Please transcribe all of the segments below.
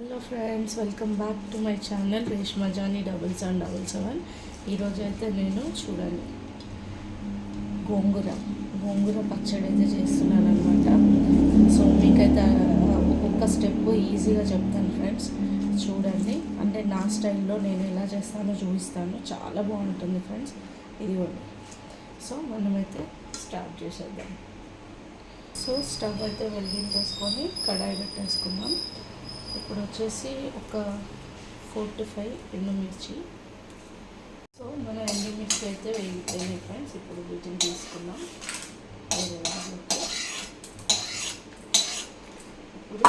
Hello friends welcome back to my channel Reshma Jani double seven double seven ఈరోజు అయితే నేను చూడండి గోంగూర గోంగూర పచ్చడి అయితే చేస్తున్నాను అనమాట సో మీకైతే ఒక్కొక్క స్టెప్ ఈజీగా చెప్తాను ఫ్రెండ్స్ చూడండి అంటే నా స్టైల్లో నేను ఎలా చేస్తానో చూపిస్తాను. చాలా బాగుంటుంది ఫ్రెండ్స్ ఇది కూడా సో మనమైతే స్టార్ట్ చేసేద్దాం. సో స్టవ్ అయితే వెలిగించేసుకొని కడాయి పెట్టేసుకున్నాం ఇప్పుడు వచ్చేసి ఒక ఫోర్ టు ఫైవ్ ఎండుమిర్చి. సో మన ఎండుమిర్చి అయితే వేగిపోయినాయి ఫ్రెండ్స్ ఇప్పుడు వీటిని తీసుకున్నాం ఇప్పుడు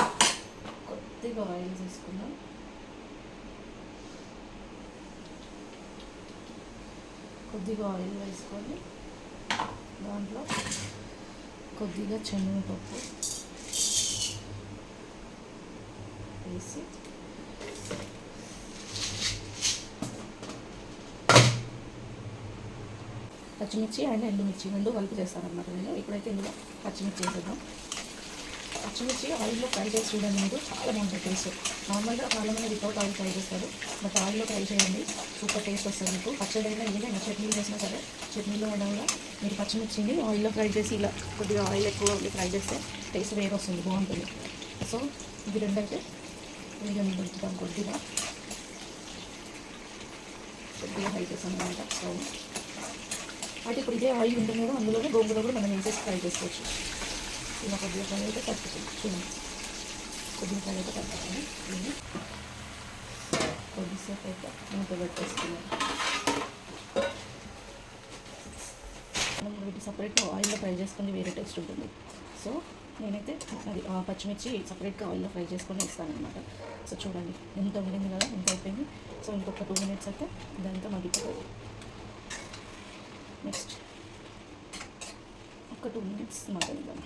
కొద్దిగా ఆయిల్ తీసుకున్నాం కొద్దిగా ఆయిల్ వేసుకొని దాంట్లో కొద్దిగా శనగపప్పు. వేసి పచ్చిమిర్చి అండ్ ఎండుమిర్చి రెండు కలిపి చేస్తానమాట నేను. ఇప్పుడైతే ఇందులో పచ్చిమిర్చి వేసేద్దాం. పచ్చిమిర్చి ఆయిల్లో ఫ్రై చేసి చూడండి మీరు. చాలా బాగుంటుంది టేస్ట్. నార్మల్గా చాలామంది వితౌట్ ఆయిల్ ఫ్రై చేస్తారు. బట్ ఆయిల్లో ఫ్రై చేయండి. సూపర్ టేస్ట్ వస్తుంది మీకు. పచ్చడైనా అయినా ఏదైనా చట్నీలు చేసినా సరే చట్నీలో ఉండగా మీరు పచ్చిమిర్చిని ఆయిల్లో ఫ్రై చేసి ఇలా కొద్దిగా ఆయిల్ ఎక్కువ ఫ్రై చేస్తే టేస్ట్ వేరే వస్తుంది బాగుంటుంది. సో ఇవి రెండైతే మీడియం పెంచుతాం కొద్దిగా కొద్దిగా ఫ్రై చేసాం అనమాట. సో అయితే ఇప్పుడు ఇదే ఆయిల్ ఉంటుంది కదా అందులోనే గోంగూర కూడా మనం వేసేసి ఫ్రై చేసుకోవచ్చు. ఇలా కొద్దిగా ఫ్రై అయితే కట్టుకుంది చూడండి. కొద్దిగా ఫ్రై అయితే కట్టుకుంది దీన్ని కొద్దిసేపు అయితే మూత పెట్టేసుకున్నాం మనం వీటి సపరేట్గా ఆయిల్లో ఫ్రై చేసుకుంది వేరే టేస్ట్ ఉంటుంది. సో నేనైతే అది పచ్చిమిర్చి సపరేట్గా ఆయిల్లో ఫ్రై చేసుకొని ఇస్తాను సో చూడండి ఎంత ఉండింది కదా ఎంత అయిపోయింది. సో ఇంకొక టూ మినిట్స్ అయితే ఇదంతా మగ్గిపోతుంది. నెక్స్ట్ ఒక టూ మినిట్స్ మగ్గనిద్దాం.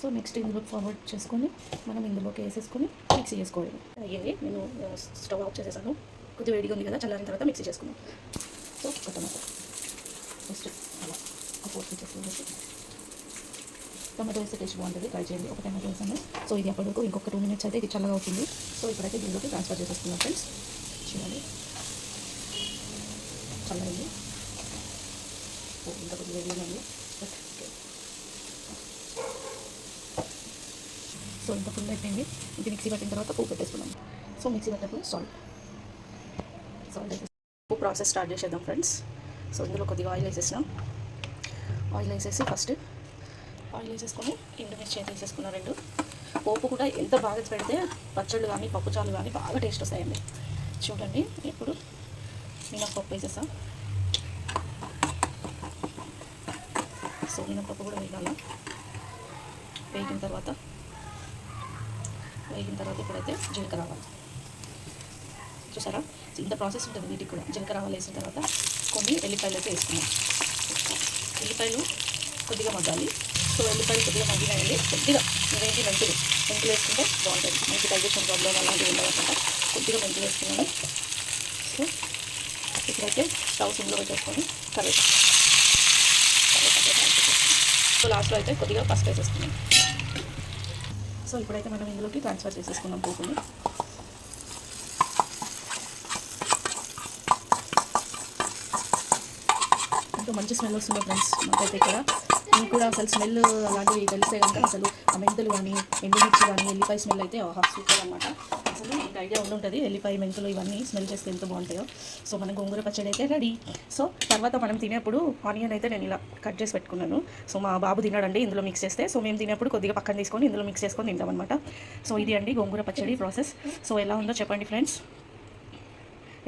సో నెక్స్ట్ ఇందులోకి ఫార్వర్డ్ చేసుకొని మనం ఇందులోకి వేసేసుకొని మిక్సీ చేసుకోవాలి. అయ్యేది నేను స్టవ్ ఆఫ్ చేసేసాను. కొద్దిగా వేడిగా ఉంది కదా చల్లారిన తర్వాత మిక్సీ చేసుకున్నాం సో ఒక టమాటో. జస్ట్ అలా. ఒక ఫోర్ పీసెస్ టమాటో వేస్తే టేస్ట్ బాగుంటుంది ట్రై చేయండి ఒక టమాటో వేసాను సో ఇది అప్పటి వరకు ఇంకొక టూ మినిట్స్ అయితే ఇది చల్లగా అవుతుంది. సో ఇప్పుడైతే దీనిలోకి ట్రాన్స్ఫర్ చేసేస్తున్నాం ఫ్రెండ్స్ చూడండి. చల్లగా ఓ ఇంకా కొద్దిగా సో ఇంత ఫుల్ అయిపోయింది ఇది మిక్సీ పట్టిన తర్వాత పువ్వు పెట్టేసుకున్నాం సో మిక్సీ పట్టినప్పుడు సాల్ట్ సాల్ట్ వేసేసి ప్రాసెస్ స్టార్ట్ చేసేద్దాం ఫ్రెండ్స్ సో ఇందులో కొద్దిగా ఆయిల్ వేసేసినాం. ఆయిల్ వేసేసి ఫస్ట్ ఆయిల్ వేసేసుకొని ఎండుమిర్చి అయితే వేసేసుకున్నాం రెండు. పోపు కూడా ఎంత బాగా పెడితే పచ్చళ్ళు కానీ పప్పుచాలు కానీ బాగా టేస్ట్ వస్తాయండి. చూడండి ఇప్పుడు మినప్పప్పు వేసేసాం సో మినప్పప్పు కూడా వేయాలి? వేగిన తర్వాత వేగిన తర్వాత ఇప్పుడైతే జీలకర్ర రావాలి చూసారా? ఇంత ప్రాసెస్ ఉంటుంది వీటికి కూడా. జీలకర్ర రావాలి వేసిన తర్వాత కొన్ని ఎల్లిపాయలు అయితే వేసుకున్నాం ఎల్లిపాయలు కొద్దిగా మగ్గాలి. సో ఎల్లిపాయలు కొద్దిగా మగ్గినాయండి. కొద్దిగా ఇవేంటి మెంతులు. మెంతులు వేసుకుంటే బాగుంటుంది. మంచి డైజెషన్ ప్రాబ్లం అలాంటివి ఉండవన్నమాట. కొద్దిగా మెంతులు వేసుకున్నాను. సో ఇప్పుడైతే స్టవ్ సిమ్లో పెట్టేసుకొని కరెక్ట్ సో లాస్ట్లో అయితే కొద్దిగా పసుపు వేసేసుకున్నాం సో ఇప్పుడైతే మనం ఇందులోకి ట్రాన్స్ఫర్ చేసేసుకున్నాం పోపుని. ఎంతో మంచి స్మెల్ వస్తుంది ఫ్రెండ్స్ మాకైతే ఇక్కడ. మీకు కూడా అసలు స్మెల్ అలాంటివి తెలిస్తే కనుక అసలు ఆ మెంతులు కానీ ఎండుమిర్చి కానీ ఎల్లిపాయ స్మెల్ అయితే హాఫ్ సూపర్ అనమాట అసలు మీకు ఐడియా ఉండుంటుంది ఎల్లిపాయ మెంతులు ఇవన్నీ స్మెల్ చేస్తే ఎంత బాగుంటాయో. సో మన గోంగూర పచ్చడి అయితే రెడీ. సో తర్వాత మనం తినేప్పుడు ఆనియన్ అయితే నేను ఇలా కట్ చేసి పెట్టుకున్నాను. సో మా బాబు తిన్నాడండి ఇందులో మిక్స్ చేస్తే. సో మేము తినేప్పుడు కొద్దిగా పక్కన తీసుకొని ఇందులో మిక్స్ చేసుకొని తింటామన్నమాట సో ఇది అండి గోంగూర పచ్చడి ప్రాసెస్. సో ఎలా ఉందో చెప్పండి ఫ్రెండ్స్.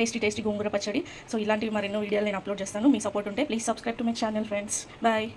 టేస్టీ టేస్టీ గోంగూర పచ్చడి. సో ఇలాంటివి మరెన్నో వీడియోలు నేను అప్లోడ్ చేస్తాను. మీ సపోర్ట్ ఉంటే please subscribe to my channel friends bye